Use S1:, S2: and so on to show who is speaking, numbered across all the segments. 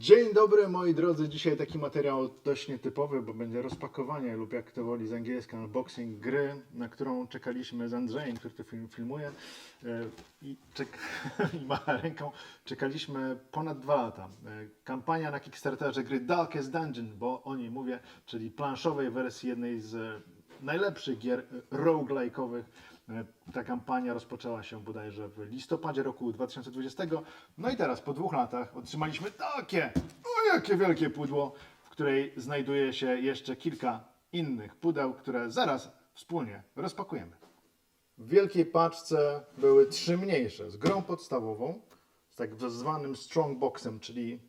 S1: Dzień dobry moi drodzy, dzisiaj taki materiał dość nietypowy, bo będzie rozpakowanie lub jak to woli z angielska unboxing gry, na którą czekaliśmy z Andrzejem, który to film filmuje e, i, czek i macha ręką. Czekaliśmy ponad dwa lata. E, Kampania na Kickstarterze gry Darkest Dungeon, bo o niej mówię, czyli planszowej wersji jednej z e, najlepszych gier roguelike'owych. E, Ta kampania rozpoczęła się bodajże w listopadzie roku 2020. No i teraz po dwóch latach otrzymaliśmy takie, o jakie wielkie pudło, w której znajduje się jeszcze kilka innych pudeł, które zaraz wspólnie rozpakujemy. W wielkiej paczce były trzy mniejsze z grą podstawową, z tak zwanym strongboxem, czyli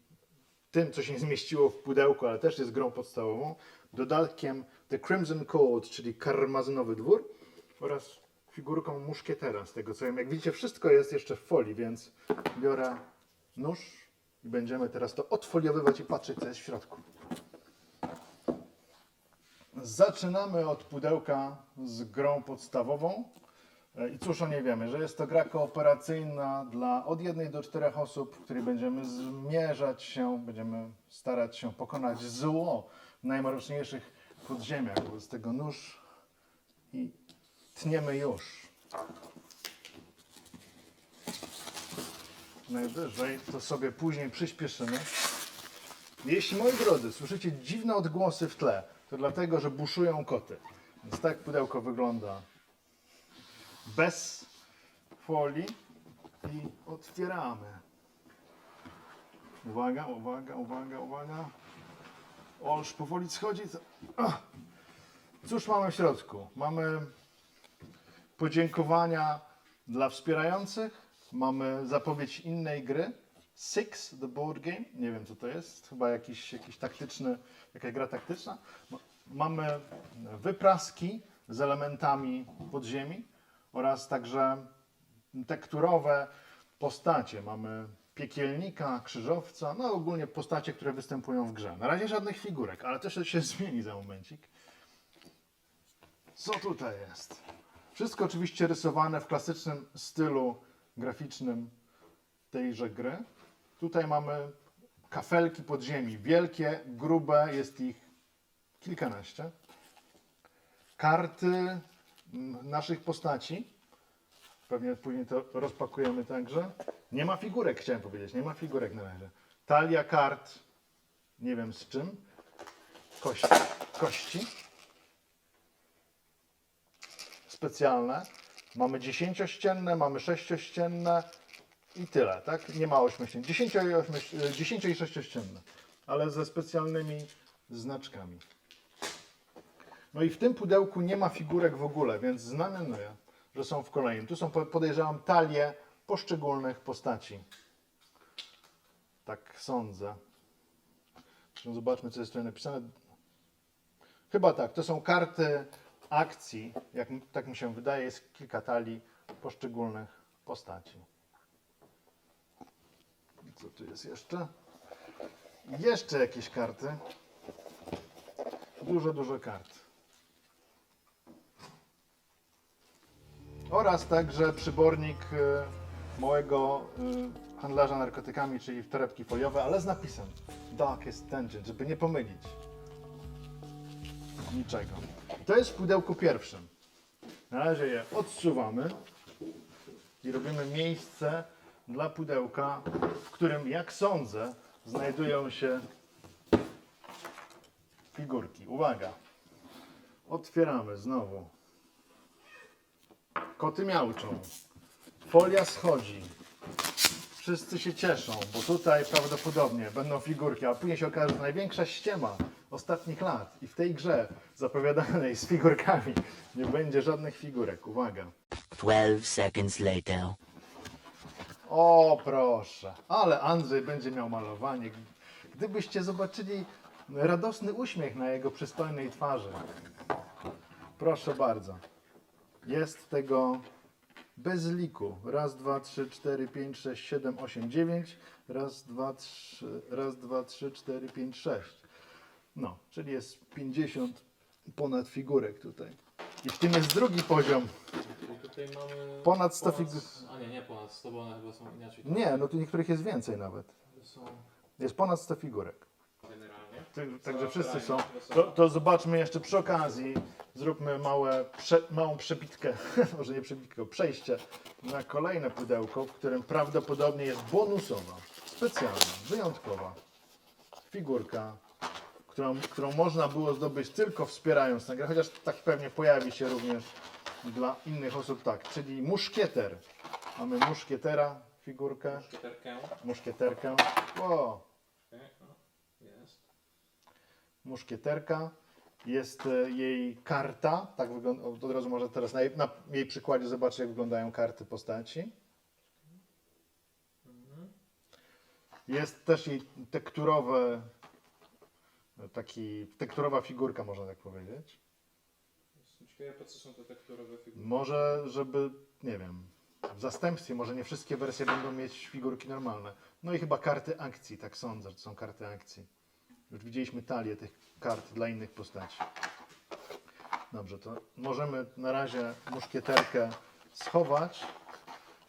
S1: tym, co się zmieściło w pudełku, ale też jest grą podstawową, dodatkiem The Crimson Court, czyli karmazynowy dwór oraz figurką muszkietera, z tego co wiem. Jak widzicie, wszystko jest jeszcze w folii, więc biorę nóż i będziemy teraz to odfoliowywać i patrzeć, co jest w środku. Zaczynamy od pudełka z grą podstawową. E, I cóż o niej wiemy, że jest to gra kooperacyjna dla od jednej do czterech osób, w której będziemy zmierzać się, będziemy starać się pokonać zło w najmroczniejszych podziemiach. Wobec tego nóż i tniemy już. Najwyżej to sobie później przyspieszymy. Jeśli, moi drodzy, słyszycie dziwne odgłosy w tle, to dlatego, że buszują koty. Więc tak pudełko wygląda bez folii i otwieramy. Uwaga, uwaga, uwaga, uwaga. Olż powoli schodzi. Cóż mamy w środku? Mamy podziękowania dla wspierających. Mamy zapowiedź innej gry. Six, the board game. Nie wiem co to jest. Chyba jakiś, jakiś taktyczny, jakaś gra taktyczna. Ma- Mamy wypraski z elementami podziemi oraz także tekturowe postacie. Mamy piekielnika, krzyżowca, no ogólnie postacie, które występują w grze. Na razie żadnych figurek, ale to się- się zmieni za momencik. Co tutaj jest? Wszystko oczywiście rysowane w klasycznym stylu graficznym tejże gry. Tutaj mamy kafelki podziemi, wielkie, grube, jest ich kilkanaście. Karty naszych postaci. Pewnie później to rozpakujemy także. Nie ma figurek, chciałem powiedzieć, nie ma figurek na razie. Talia kart, nie wiem z czym. Kości. Kości specjalne. Mamy dziesięciościenne, mamy sześciościenne i tyle, tak? Nie ma ośmiościenne. Dziesięcio i, ośmioś, e, dziesięcio i sześciościenne, ale ze specjalnymi znaczkami. No i w tym pudełku nie ma figurek w ogóle, więc znamionuję, że są w kolejnym. Tu są, po- podejrzewam, talie poszczególnych postaci. Tak sądzę. Zobaczmy, co jest tutaj napisane. Chyba tak, to są karty akcji, jak, tak mi się wydaje, jest kilka talii poszczególnych postaci. Co tu jest jeszcze? Jeszcze jakieś karty. Dużo, dużo kart. Oraz także przybornik y, małego y, handlarza narkotykami, czyli w torebki foliowe, ale z napisem Darkest Dungeon, żeby nie pomylić niczego. To jest w pudełku pierwszym. Na razie je odsuwamy i robimy miejsce dla pudełka, w którym, jak sądzę, znajdują się figurki. Uwaga! Otwieramy znowu. Koty miauczą. Folia schodzi. Wszyscy się cieszą, bo tutaj prawdopodobnie będą figurki, a później się okaże, że największa ściema ostatnich lat i w tej grze zapowiadanej z figurkami nie będzie żadnych figurek. Uwaga.
S2: 12 seconds later.
S1: O proszę, ale Andrzej będzie miał malowanie. Gdybyście zobaczyli radosny uśmiech na jego przystojnej twarzy. Proszę bardzo. Jest tego bez liku. Raz, dwa, trzy, cztery, pięć, sześć, siedem, osiem, dziewięć. Raz, dwa, trzy, raz, dwa, trzy, cztery, pięć, sześć. No, czyli jest 50 ponad figurek tutaj. I w tym jest drugi poziom.
S3: Czyli tutaj mamy...
S1: Ponad 100 figur.
S3: A nie, nie ponad 100, bo one chyba są inaczej.
S1: Nie, no tu niektórych jest więcej nawet.
S3: Są...
S1: Jest ponad 100 figurek.
S3: generalnie.
S1: Tak- Także wszyscy są. To, to zobaczmy jeszcze przy okazji, zróbmy małe, prze, małą przebitkę, może nie przebitkę, tylko przejście na kolejne pudełko, w którym prawdopodobnie jest bonusowa, specjalna, wyjątkowa figurka, którą, którą można było zdobyć tylko wspierając tę grę, chociaż tak pewnie pojawi się również dla innych osób, tak, czyli muszkieter. Mamy muszkietera, figurkę,
S3: Szkieterkę.
S1: muszkieterkę. O,
S3: Jest.
S1: muszkieterka. Jest e, jej karta. Tak wygląda. Od razu może teraz na jej, na jej przykładzie zobaczę, jak wyglądają karty postaci. Jest też jej tekturowe, taki, tekturowa figurka, można tak powiedzieć.
S3: Jestem ciekawy, po co są te tekturowe figury.
S1: Może, żeby, nie wiem, w zastępstwie, może nie wszystkie wersje będą mieć figurki normalne. No i chyba karty akcji, tak sądzę, że to są karty akcji. Już widzieliśmy talię tych kart dla innych postaci. Dobrze, to możemy na razie muszkieterkę schować,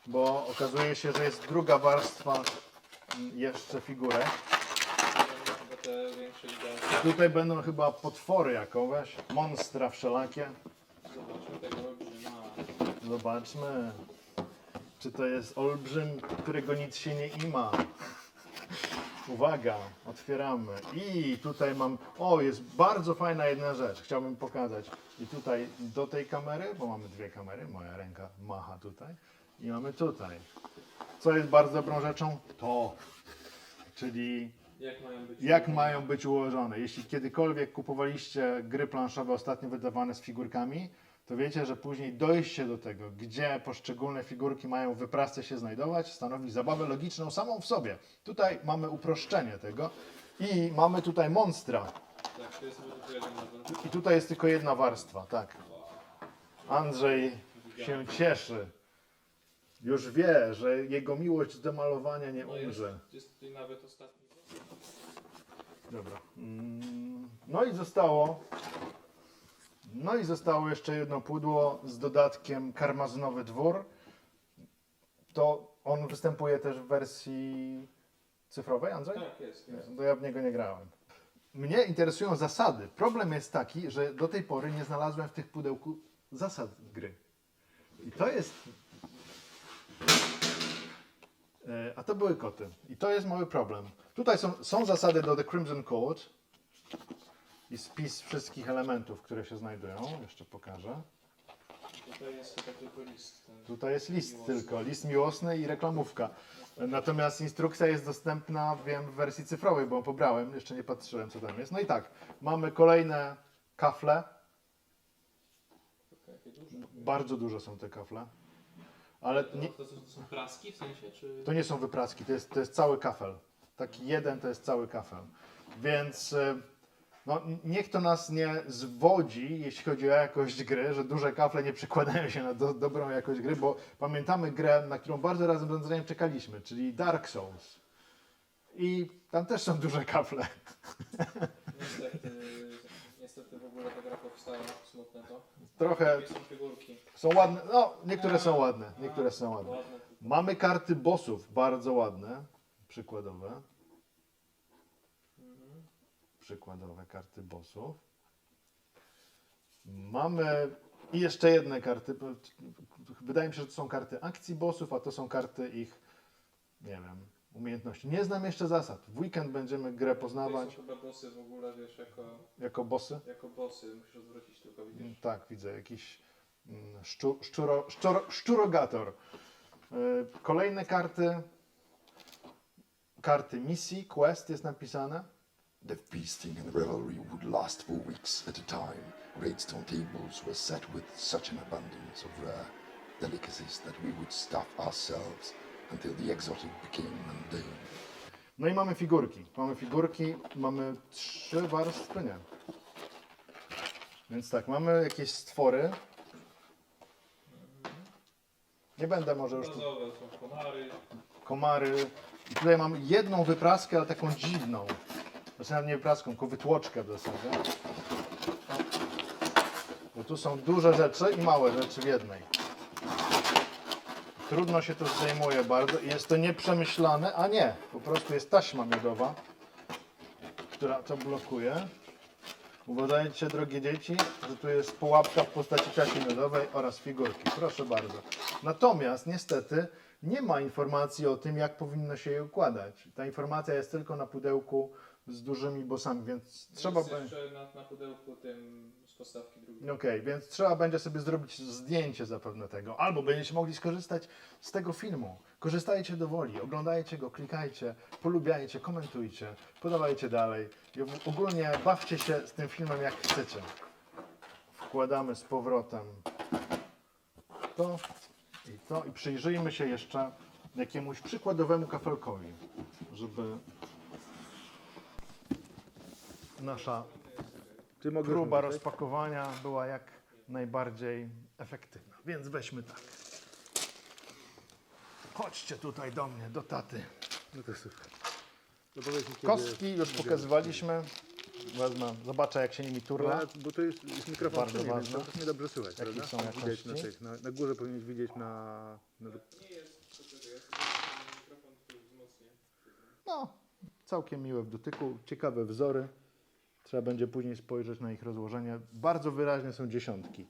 S1: bo okazuje się, że jest druga warstwa mm, jeszcze figurek.
S3: Chyba te większe.
S1: Tutaj będą chyba potwory jakoweś, monstra wszelakie.
S3: Zobaczmy
S1: czy to jest olbrzym, którego nic się nie ima. Uwaga, otwieramy. I tutaj mam. O, jest bardzo fajna jedna rzecz. Chciałbym pokazać. I tutaj do tej kamery, bo mamy dwie kamery. Moja ręka macha tutaj. I mamy tutaj. Co jest bardzo dobrą rzeczą? To. Czyli
S3: Jak mają być?
S1: jak mają być ułożone. Jeśli kiedykolwiek kupowaliście gry planszowe ostatnio wydawane z figurkami, to wiecie, że później dojście do tego, gdzie poszczególne figurki mają w wyprasce się znajdować, stanowi zabawę logiczną samą w sobie. Tutaj mamy uproszczenie tego i mamy tutaj monstra.
S3: Tak, to jest tylko jeden model.
S1: I tutaj jest tylko jedna warstwa, tak. Andrzej się cieszy. Już wie, że jego miłość do malowania nie
S3: No jest,
S1: umrze.
S3: jest tutaj nawet ostatni.
S1: Dobra. Mm, No i zostało. No i zostało jeszcze jedno pudło z dodatkiem karmazynowy dwór. To on występuje też w wersji cyfrowej, Andrzej?
S3: Tak, jest, jest.
S1: To ja w niego nie grałem. Mnie interesują zasady. Problem jest taki, że do tej pory nie znalazłem w tych pudełku zasad gry. I to jest. E, A to były koty. I to jest mały problem. Tutaj są, są zasady do The Crimson Code i spis wszystkich elementów, które się znajdują. Jeszcze pokażę.
S3: Tutaj jest tylko list. ten.
S1: Tutaj jest list
S3: Miłosny.
S1: tylko, list miłosny i reklamówka. Natomiast instrukcja jest dostępna, wiem, w wersji cyfrowej, bo pobrałem, jeszcze nie patrzyłem co tam jest. No i tak, mamy kolejne kafle,
S3: duże.
S1: bardzo dużo są te kafle, ale
S3: To,
S1: nie,
S3: to, to są praski w sensie, czy...
S1: to nie są wypraski, to jest, to jest cały kafel. Taki jeden to jest cały kafel. Więc y, no, niech to nas nie zwodzi, jeśli chodzi o jakość gry, że duże kafle nie przekładają się na do, dobrą jakość gry, bo pamiętamy grę, na którą bardzo razem z Andrzejem czekaliśmy, czyli Dark Souls. I tam też są duże kafle.
S3: Niestety, niestety w ogóle ta gra powstała, smutne to.
S1: Trochę
S3: są
S1: ładne, no niektóre są ładne, niektóre są ładne.
S3: Ładne.
S1: Mamy karty bossów, bardzo ładne, przykładowe. Przykładowe karty bossów. Mamy i jeszcze jedne karty. Wydaje mi się, że to są karty akcji bossów, a to są karty ich, nie wiem, umiejętności. Nie znam jeszcze zasad. W weekend będziemy grę poznawać
S3: są chyba bossy w ogóle, wiesz, jako,
S1: jako bossy.
S3: jako bossy. Musisz odwrócić tylko, widzisz?
S1: Tak, widzę jakiś mm, szczu, szczuro, szczuro, szczurogator. Y, Kolejne karty. Karty misji, quest jest napisane.
S4: The feasting and revelry would last for weeks at a time. Great stone tables were set with such an abundance of rare delicacies that we would stuff ourselves until the exotic became mundane.
S1: No i mamy figurki. Mamy figurki, mamy trzy warstwy, nie. Więc tak, mamy jakieś stwory. Nie będę może już tu
S3: Bazowe są komary.
S1: komary. I tutaj mam jedną wypraskę, ale taką dziwną. Znaczy nawet nie wypraską, tylko wytłoczkę w zasadzie. Bo tu są duże rzeczy i małe rzeczy w jednej. Trudno się to zdejmuje bardzo jest to nieprzemyślane, a nie, po prostu jest taśma miodowa, która to blokuje. Uważajcie, drogie dzieci, że tu jest pułapka w postaci taśmy miodowej oraz figurki. Proszę bardzo. Natomiast niestety nie ma informacji o tym, jak powinno się je układać. Ta informacja jest tylko na pudełku z dużymi bosami, więc trzeba
S3: Jest
S1: będzie...
S3: jeszcze na, na pudełku tym z podstawki drugiej.
S1: Okej, więc trzeba będzie sobie zrobić zdjęcie zapewne tego, albo będziecie mogli skorzystać z tego filmu. Korzystajcie do woli, oglądajcie go, klikajcie, polubiajcie, komentujcie, podawajcie dalej. I ogólnie bawcie się z tym filmem jak chcecie. Wkładamy z powrotem to i to i przyjrzyjmy się jeszcze jakiemuś przykładowemu kafelkowi, żeby nasza próba
S5: rozmawiać?
S1: rozpakowania była jak najbardziej efektywna. Więc weźmy tak. Chodźcie tutaj do mnie, do taty.
S5: No to super. No powiedz mi, kiedy-
S1: Kostki już pokazywaliśmy. Wezmę, zobaczę jak się nimi turla.
S5: No, bo to jest, jest mikrofon
S1: Bardzo
S5: przy mnie, więc
S1: ważne.
S5: to mnie dobrze słychać,
S1: Jakie
S5: prawda?
S1: są
S5: Widać na,
S1: jakości?
S5: tych, na, na górze powinieneś widzieć na... na
S3: Nie jest, poczekaj, ja sobie mikrofon tu wzmocnię.
S1: No, całkiem miłe w dotyku, ciekawe wzory. Trzeba będzie później spojrzeć na ich rozłożenie. Bardzo wyraźnie są dziesiątki.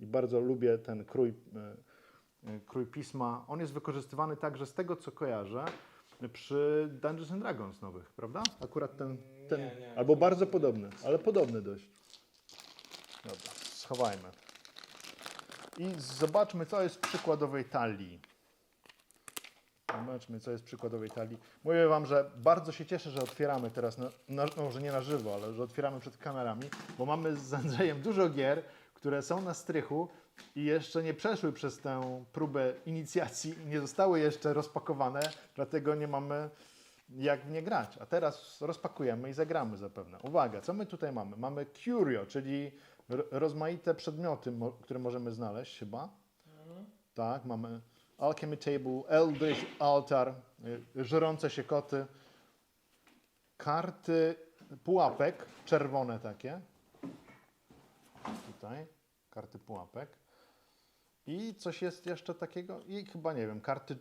S1: I bardzo lubię ten krój, e, e, krój pisma. On jest wykorzystywany także z tego, co kojarzę, przy Dungeons and Dragons nowych, prawda? Akurat ten, ten
S3: Nie, nie.
S1: albo bardzo podobny, ale podobny dość. Dobra, schowajmy. I zobaczmy, co jest w przykładowej talii. Zobaczmy, co jest przykładowej talii. Mówię Wam, że bardzo się cieszę, że otwieramy teraz, na, na, no, może nie na żywo, ale że otwieramy przed kamerami, bo mamy z Andrzejem dużo gier, które są na strychu i jeszcze nie przeszły przez tę próbę inicjacji i nie zostały jeszcze rozpakowane, dlatego nie mamy jak w nie grać. A teraz rozpakujemy i zagramy zapewne. Uwaga, co my tutaj mamy? Mamy curio, czyli rozmaite przedmioty, mo- które możemy znaleźć chyba. Tak, mamy Alchemy Table, Eldritch Altar, y, żerące się koty, karty pułapek, czerwone takie. Tutaj, karty pułapek. I coś jest jeszcze takiego, i chyba nie wiem, karty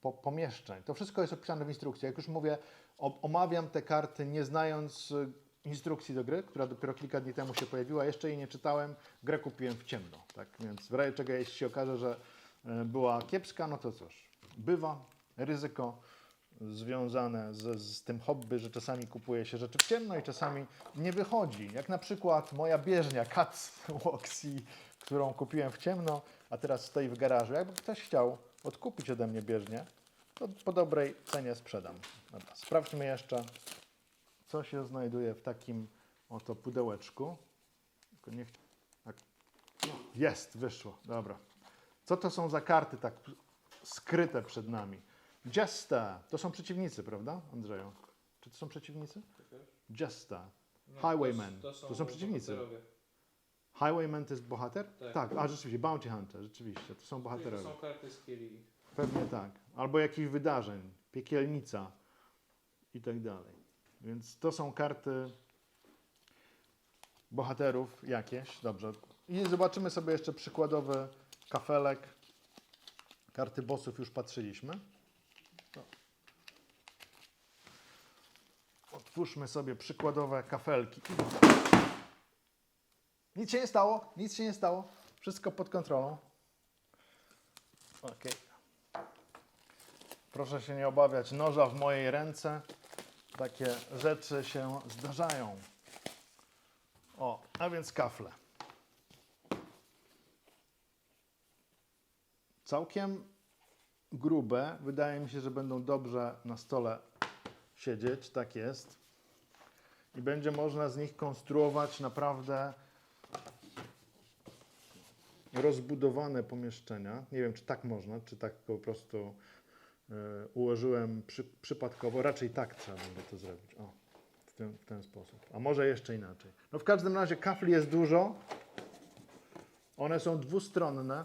S1: po, pomieszczeń. To wszystko jest opisane w instrukcji. Jak już mówię, omawiam te karty nie znając y, instrukcji do gry, która dopiero kilka dni temu się pojawiła. Jeszcze jej nie czytałem. Grę kupiłem w ciemno. Tak więc w razie czego, jeśli się okaże, że y, była kiepska, no to cóż, bywa ryzyko związane z, z tym hobby, że czasami kupuje się rzeczy w ciemno i czasami nie wychodzi. Jak na przykład moja bieżnia Cats Waxy, którą kupiłem w ciemno, a teraz stoi w garażu. Jakby ktoś chciał odkupić ode mnie bieżnię, to po dobrej cenie sprzedam. Dobra, sprawdźmy jeszcze, co się znajduje w takim oto pudełeczku. Tylko niech... tak. Jest, wyszło, dobra. Co to są za karty tak skryte przed nami? Jesta, to są przeciwnicy, prawda, Andrzeju? Czy to są przeciwnicy? Jesta,
S3: No,
S1: Highwaymen, to są przeciwnicy.
S3: bohaterowie.
S1: Highwayman to jest bohater?
S3: Tak.
S1: a rzeczywiście, Bounty Hunter, rzeczywiście, to są
S3: To
S1: bohaterowie.
S3: są karty z Kili.
S1: Pewnie tak. Albo jakichś wydarzeń, piekielnica i tak dalej. Więc to są karty bohaterów jakieś. Dobrze. I zobaczymy sobie jeszcze przykładowy kafelek. Karty bossów już patrzyliśmy. O. Otwórzmy sobie przykładowe kafelki. Nic się nie stało, nic się nie stało. Wszystko pod kontrolą. Okej. Proszę się nie obawiać noża w mojej ręce. Takie rzeczy się zdarzają. O, a więc kafle. Całkiem grube. Wydaje mi się, że będą dobrze na stole siedzieć. Tak jest. I będzie można z nich konstruować naprawdę rozbudowane pomieszczenia. Nie wiem, czy tak można, czy tak po prostu e, ułożyłem przy, przypadkowo. Raczej tak trzeba będzie to zrobić. O, w ten, w ten sposób. A może jeszcze inaczej. No w każdym razie kafli jest dużo. One są dwustronne.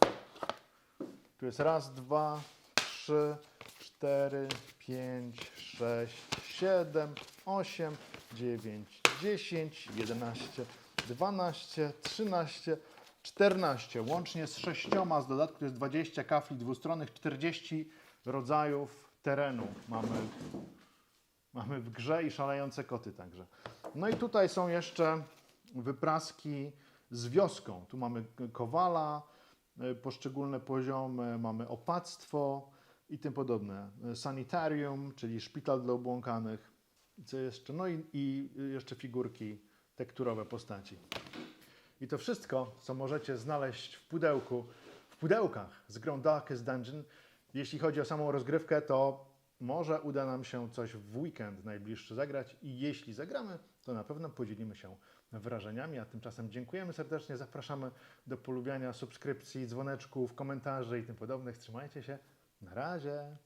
S1: Tu jest raz, dwa, trzy, cztery, pięć, sześć, siedem, osiem, dziewięć, dziesięć, jedenaście, dwanaście, trzynaście, 14, łącznie z sześcioma z dodatku jest 20 kafli dwustronnych, 40 rodzajów terenu mamy, mamy w grze i szalejące koty także. No i tutaj są jeszcze wypraski z wioską. Tu mamy kowala, poszczególne poziomy, mamy opactwo i tym podobne. Y, Sanitarium, czyli szpital dla obłąkanych. Co jeszcze? No i, i jeszcze figurki tekturowe postaci. I to wszystko, co możecie znaleźć w pudełku, w pudełkach z grą Darkest Dungeon. Jeśli chodzi o samą rozgrywkę, to może uda nam się coś w weekend najbliższy zagrać i jeśli zagramy, to na pewno podzielimy się wrażeniami, a tymczasem dziękujemy serdecznie, zapraszamy do polubiania, subskrypcji, dzwoneczków, komentarzy i tym podobnych. Trzymajcie się, na razie!